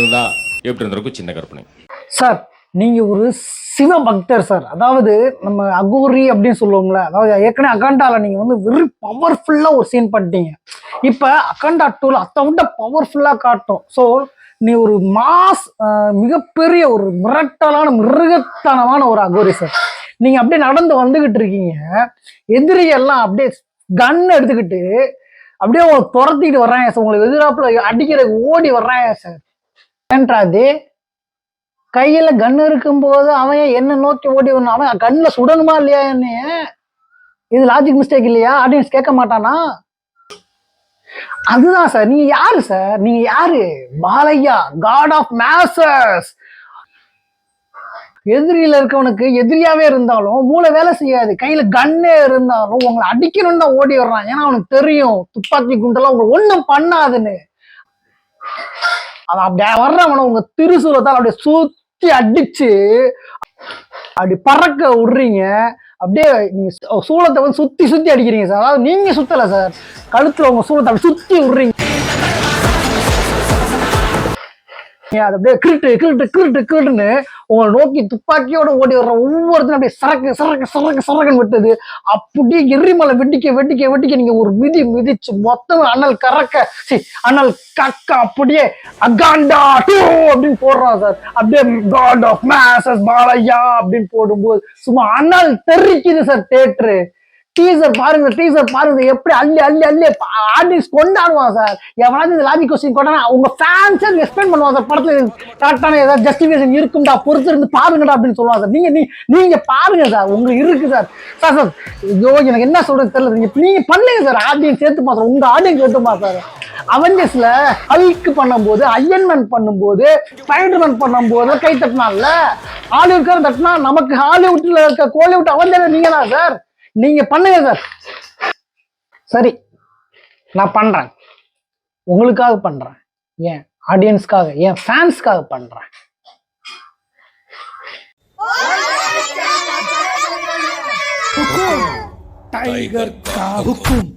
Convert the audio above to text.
இருந்தா எப்படி இருந்திருக்கும்? சின்ன கற்பனை. சார் நீங்க ஒரு சிவ பக்தர் சார். அதாவது நம்ம அகோரி அப்படின்னு சொல்லுவோம்ல அதாவது ஏற்கனவே அகாண்டால நீங்க வந்து வெரி பவர்ஃபுல்லா ஒரு சீன் பண்ணிட்டீங்க. இப்ப அகாண்டா டூல அதை விட பவர்ஃபுல்லா காட்டும். ஸோ நீ ஒரு மாஸ் மிகப்பெரிய ஒரு மிரட்டலான மிருகத்தனமான ஒரு அகோரி சார். நீங்க அப்படியே நடந்து வந்துகிட்டு இருக்கீங்க. எதிரி எல்லாம் அப்படியே கன் எடுத்துக்கிட்டு அப்படியே உங்களை துரத்திக்கிட்டு வர்றாங்க சார். உங்களுக்கு எதிராப்புல அடிக்கிறதுக்கு ஓடி வர்றாங்க சார். ஏன்டா கையில கண்ணு இருக்கும்போது அவன் என்ன நோக்கி ஓடி வரணும் அவன் கண்ணில் சுடணுமா இல்லையா என்னைய? இது லாஜிக் மிஸ்டேக் இல்லையா? ஆடியன்ஸ் கேட்க மாட்டானா? அதுதான் சார் நீங்க யாரு சார் நீங்க யாரு? பாலையா காட் ஆஃப் மேசஸ் எதிரியில இருக்கவனுக்கு எதிரியாவே இருந்தாலும் மூளை வேலை செய்யாது. கையில கண்ணே இருந்தாலும் உங்களை அடிக்கணும்னு தான் ஓடி வர்றான். ஏன்னா அவனுக்கு தெரியும் துப்பாக்கி குண்டெல்லாம் உங்களை ஒண்ணும் பண்ணாதுன்னு. அவன் அப்படியே வர்றவன உங்க திருசூலத்தால் அப்படியே சுத்தி அடிச்சு அப்படி பறக்க விடுறீங்க. அப்படியே நீங்க சூளத்தை வந்து சுத்தி சுத்தி அடிக்கிறீங்க சார். அதாவது நீங்க சுத்தல சார். கழுத்துல உங்க சூளத்தை அப்படி சுத்தி விடுறீங்க. அது அப்படியே கிருட்டு கிருட்டு கிருட்டு கிருட்டுன்னு உங்களை நோக்கி துப்பாக்கியோட ஓடி வர்ற ஒவ்வொருத்தரும் அப்படியே சரக்கு சரக்கு சரக்கு சரக்குன்னு விட்டது. அப்படியே எரிமலை வெட்டிக்க வெட்டிக்க வெட்டிக்க நீங்க ஒரு மிதி மிதிச்சு மொத்தம் அனல் கறக்க சி அனல் கக்க அப்படியே அகாண்டா டூ அப்படின்னு போடுறான் சார். அப்படியே காட் ஆஃப் மேசஸ் பாலையா அப்படின்னு போடும்போது சும்மா அனல் தெரிக்குது சார் தேட்டரு டீசர் பாருங்க டீசர் பாருங்க. எப்படி அள்ளி அள்ளி அள்ளி ஆடியன்ஸ் கொண்டாடுவான் சார் எவனாவது இந்த லாஜிக் கொஸ்டின் கொண்டாடா உங்க ஃபேன்ஸே எக்ஸ்பிளைன் பண்ணுவான் சார் படத்துல கரெக்டான ஏதாவது ஜஸ்டிஃபிகேஷன் இருக்கும்டா பொறுத்து இருந்து பாருங்கடா அப்படின்னு சொல்லுவாங்க சார் நீங்க நீ- நீங்க பாருங்க சார் உங்களுக்கு இருக்கு சார் சார் சார் ஐயோ எனக்கு என்ன சொல்றது தெரியல நீங்க நீங்க பண்ணுங்க சார் ஆடியன்ஸ் சேர்த்துப்பா சார் உங்க ஆடியன்ஸ் சேர்த்துப்பா சார் அவெஞ்சர்ஸ்ல ஹல்க் பண்ணும்போது அயன்மேன் பண்ணும்போது ஸ்பைடர்மேன் பண்ணும்போது கை தட்டினான்ல. ஹாலிவுட்காரன் தட்டினா நமக்கு ஹாலிவுட்ல இருக்க கோலிவுட் அவஞ்சர் நீங்க தான் சார் நீங்க பண்ணுங்க சார். சரி நான் பண்றேன். உங்களுக்காக பண்றேன். ஏன் ஆடியன்ஸ்க்காக ஏன் ஃபேன்ஸ்க்காக பண்றேன். டைகர் காவுக்கும்